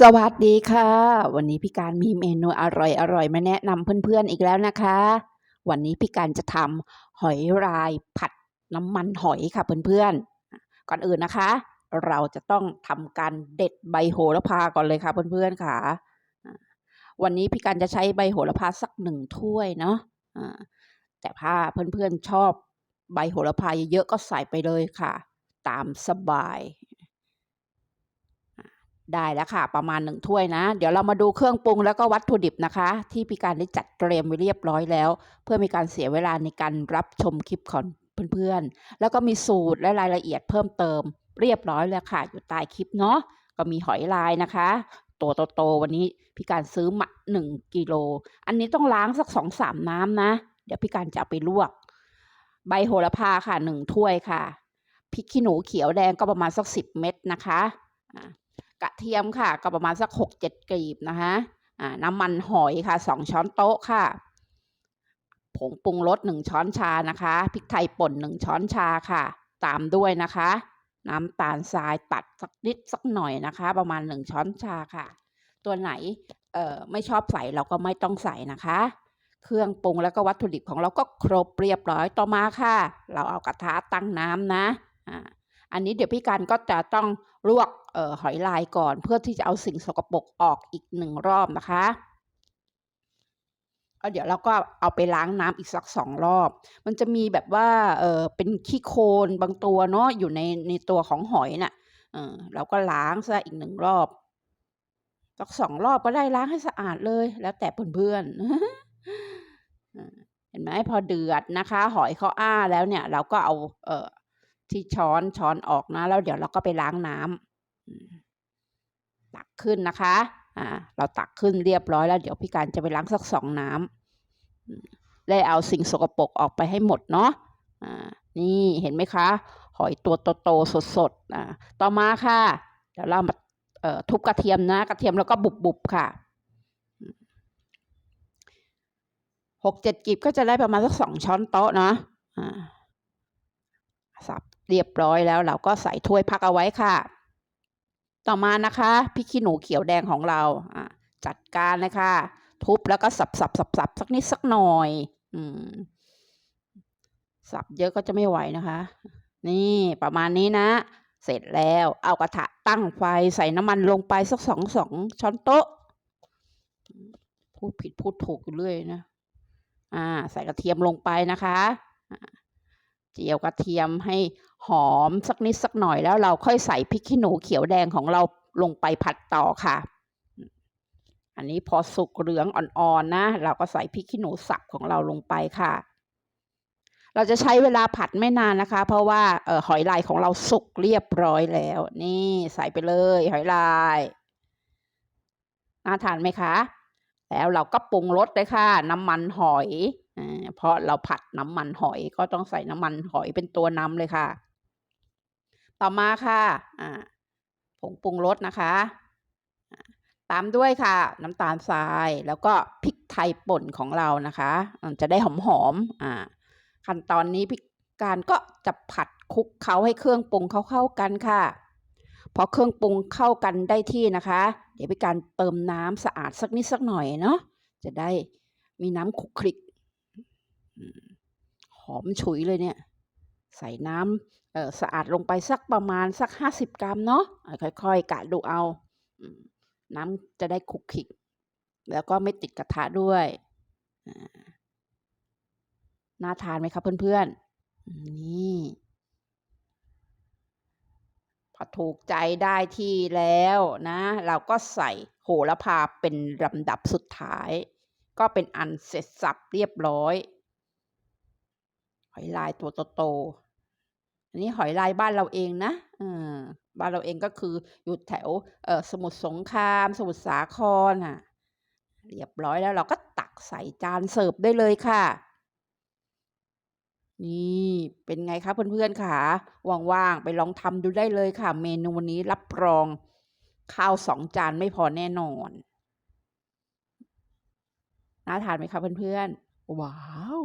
สวัสดีค่ะ วันนี้พี่การมีเมนูอร่อยๆมาแนะนำเพื่อนๆอีกแล้วนะคะ วันนี้พี่การจะทำหอยลายผัดน้ำมันหอยค่ะเพื่อนๆ ก่อนอื่นนะคะ เราจะต้องทำการเด็ดใบโหระพาก่อนเลยค่ะเพื่อนๆค่ะ วันนี้พี่การจะใช้ใบโหระพาสักหนึ่งถ้วยเนาะแต่ถ้าเพื่อนๆชอบใบโหระพาเยอะๆก็ใส่ไปเลยค่ะ ตามสบาย ได้แล้วค่ะ ประมาณหนึ่งถ้วยนะ เดี๋ยวเรามาดูเครื่องปรุงแล้วก็วัตถุดิบนะคะ ที่พี่การได้จัดเตรียมไว้เรียบร้อยแล้ว เพื่อมีการเสียเวลาในการรับชมคลิปของเพื่อนๆ แล้วก็มีสูตรและรายละเอียดเพิ่มเติม เรียบร้อยแล้วค่ะ อยู่ใต้คลิปเนาะก็มีหอยลายนะคะตัวโตๆวันนี้พี่การซื้อมาหนึ่งกิโล อันนี้ต้องล้างสักสองสามน้ำนะ เดี๋ยวพี่การจะเอาไปลวก ใบโหระพาค่ะหนึ่งถ้วยค่ะพริกขี้หนูเขียวแดงก็ประมาณสักสิบเม็ดนะคะอ่าก ระเทียมค่ะ ก็ประมาณสักหกเจ็ดกลีบนะคะน้ำมันหอยค่ะสองช้อนโต๊ะค่ะ ผงปรุงรสหนึ่งช้อนชานะคะพริกไทยป่นหนึ่งช้อนชาค่ะ ตามด้วยนะคะ น้ำตาลทรายตัดสักนิดสักหน่อยนะคะ ประมาณหนึ่งช้อนชาค่ะ ตัวไหนเอ่อไม่ชอบใส่เราก็ไม่ต้องใส่นะคะ เครื่องปรุงแล้วก็วัตถุดิบของเราก็ครบเรียบร้อยต่อมาค่ะ เราเอากระทะตั้งน้ำนะอ่า อันนี้เดี๋ยวพี่กันก็จะต้องลวกออหอยลายก่อน เพื่อที่จะเอาสิ่งสกปรกออกอีกหนึ่งรอบนะคะเดี๋ยวเราก็เอาไปล้างน้ำอีกสักสองรอบ มันจะมีแบบว่าเออเป็นขี้โคลนบางตัวเนาะอยู่ในในตัวของหอยน่ะเออเราก็ล้างซะอีกหนึ่งรอบสักสองรอบก็ได้ล้างให้สะอาดเลย แล้วแต่เพื่อนๆเห็นไหมพอเดือดนะคะ หอยเขาอ้าแล้วเนี่ย เราก็เอาเออ ที่ช้อนช้อนออกนะ แล้วเดี๋ยวเราก็ไปล้างน้ำตักขึ้นนะคะอ่าเราตักขึ้นเรียบร้อยแล้ว เดี๋ยวพี่การจะไปล้างสักสองน้ำได้เอาสิ่งสกปรกออกไปให้หมดเนาะอ่านี่เห็นไหมคะ หอยตัวโตๆสดๆอ่าต่อมาค่ะ เดี๋ยวเรามาเอ่อทุบกระเทียมนะ กระเทียมแล้วก็บุบๆค่ะหกเจ็ดกีบก็จะได้ประมาณสักสองช้อนโต๊ะเนาะอ่าสับ เรียบร้อยแล้วเราก็ใส่ถ้วยพักเอาไว้ค่ะ ต่อมานะคะพริกขี้หนูเขียวแดงของเราจัดการเลยค่ะ ทุบแล้วก็สับสับสับสับสักนิดสักหน่อย อืม สับเยอะก็จะไม่ไหวนะคะ นี่ประมาณนี้นะ เสร็จแล้วเอากระทะตั้งไฟใส่น้ำมันลงไปสักสองสองช้อนโต๊ะ พูดผิดพูดถูกอยู่เรื่อยนะอ่า ใส่กระเทียมลงไปนะคะเจียวกระเทียมให้ หอมสักนิดสักหน่อยแล้วเราค่อยใส่พริกขี้หนูเขียวแดงของเราลงไปผัดต่อค่ะ อันนี้พอสุกเหลืองอ่อนๆนะ เราก็ใส่พริกขี้หนูสับของเราลงไปค่ะ เราจะใช้เวลาผัดไม่นานนะคะ เพราะว่าออหอยลายของเราสุกเรียบร้อยแล้ว นี่ใส่ไปเลยหอยลายน่าทานไหมคะ แล้วเราก็ปรุงรสเลยค่ะ น้ำมันหอยเพราะเราผัดน้ำมันหอยก็ต้องใส่น้ำมันหอยเป็นตัวนำเลยค่ะ ต่อมาค่ะผงปรุงรสนะคะ ตามด้วยค่ะ น้ำตาลทรายแล้วก็พริกไทยป่นของเรานะคะ จะได้หอมๆขั้นตอนนี้พิการก็จะผัดคลุกเคล้าให้เครื่องปรุงเขาเข้ากันค่ะพอเครื่องปรุงเข้ากันได้ที่นะคะ เดี๋ยวพิการเติมน้ำสะอาดสักนิดสักหน่อยเนาะจะได้มีน้ำคลุกคลิกหอมฉุยเลยเนี่ย ใส่น้ำสะอาดลงไปสักประมาณสักห้าสิบกรัมเนาะค่อยๆกะดูเอา น้ำจะได้คุกคิก แล้วก็ไม่ติดกระทะด้วยน่าทานไหมครับเพื่อนๆ นี่พอถูกใจได้ที่แล้วนะ เราก็ใส่โหระพาเป็นลำดับสุดท้าย ก็เป็นอันเสร็จสับเรียบร้อยหอยลายตัวโตๆ อันนี้หอยลายบ้านเราเองนะบ้านเราเองก็คืออยู่แถวสมุทรสงคราม สมุทรสาครอะ เรียบร้อยแล้วเราก็ตักใส่จานเสิร์ฟได้เลยค่ะ นี่เป็นไงคะเพื่อนๆค่ะว่างๆไปลองทำดูได้เลยค่ะ เมนูนี้รับรองข้าวสองจานไม่พอแน่นอนน่าทานไหมคะเพื่อนๆว้าว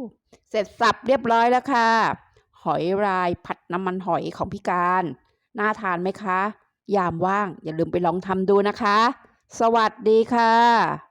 เสร็จสับเรียบร้อยแล้วค่ะ หอยลายผัดน้ำมันหอยของพี่การ น่าทานไหมคะ ยามว่างอย่าลืมไปลองทำดูนะคะ สวัสดีค่ะ